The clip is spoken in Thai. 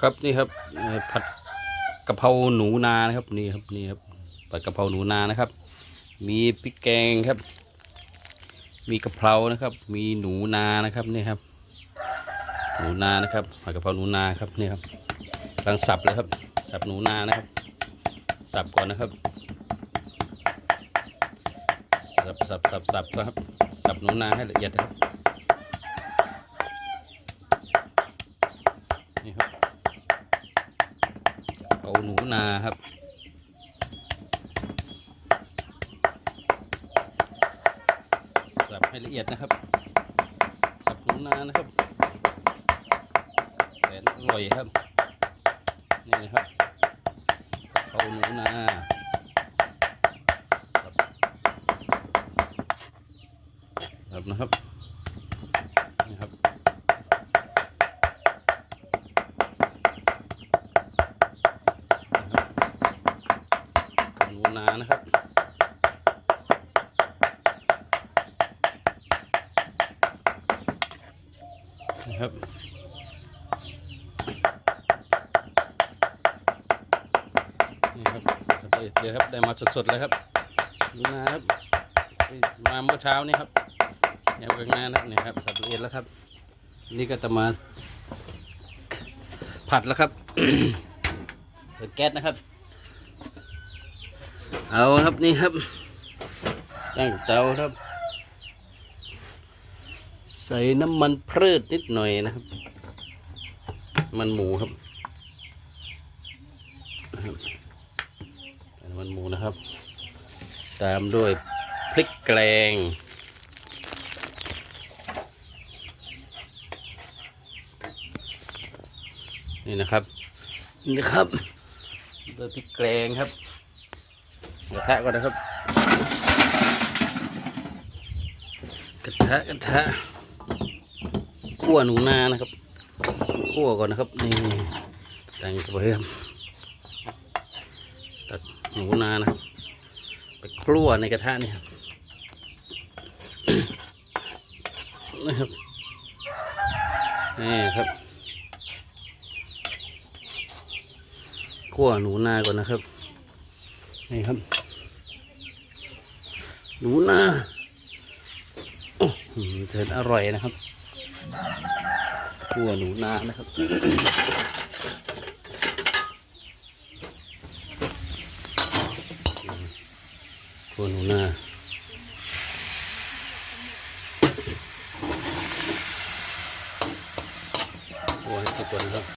ครับนี่ครับผัดกะเพราหนูนานะครับนี่ครับนี่ครับผัดกะเพราหนูนานะครับ มีพริกแกงครับ มีกะเพรานะครับ มีหนูนานะครับนี่ครับ หนูนานะครับผัดกะเพราหนูนาครับนี่ครับกำลังสับเลยครับ สับหนูนานะครับ สับก่อนนะครับสับสับสับสับครับ สับหนูนาให้ละเอียดนะครับนี่ครับเอา หนูนาครับ สับให้ละเอียดนะครับ สับหนูนานะครับแสนอร่อยครับ นี่นะครับเอาหนูนาสับนะครับ นี่ครับ ห นูนานะครับ นะครับนี่ครับสเดี๋ยวครับได้มาสดๆเลยครับหนูนาครับมาเมื่อเช้านี้ครับแนวกลางนานะเนี่ยครับสับละเอียดแล้วครับ นี่ก็จะมาผัดแล้วครับเปิดแก๊สนะครับ เอาครับนี่ครับ ตั้งเตาครับ ใส่น้ำมันพืชนิดหน่อยนะครับ มันหมูครับมันหมูนะครับ ตามด้วยพริกแกงนี่นะครับ นี่นะครับด้วยพริกแกงครับ กระทะก่อนนะครับ กระทะกระทะขั่วหนูนานะครับขั่วก่อนนะครับนี่แต่งไปครับตักหนูนานะครับไปคลั่วในกระทะนี่ครับนะครับนี่ครับขั่วหนูนาก่อนนะครับ นี่ครับ หนูนาเถิดอร่อยนะครับตัวหนูนานะครับตัวหนูนาตัวให้สุกก่อนนะครับ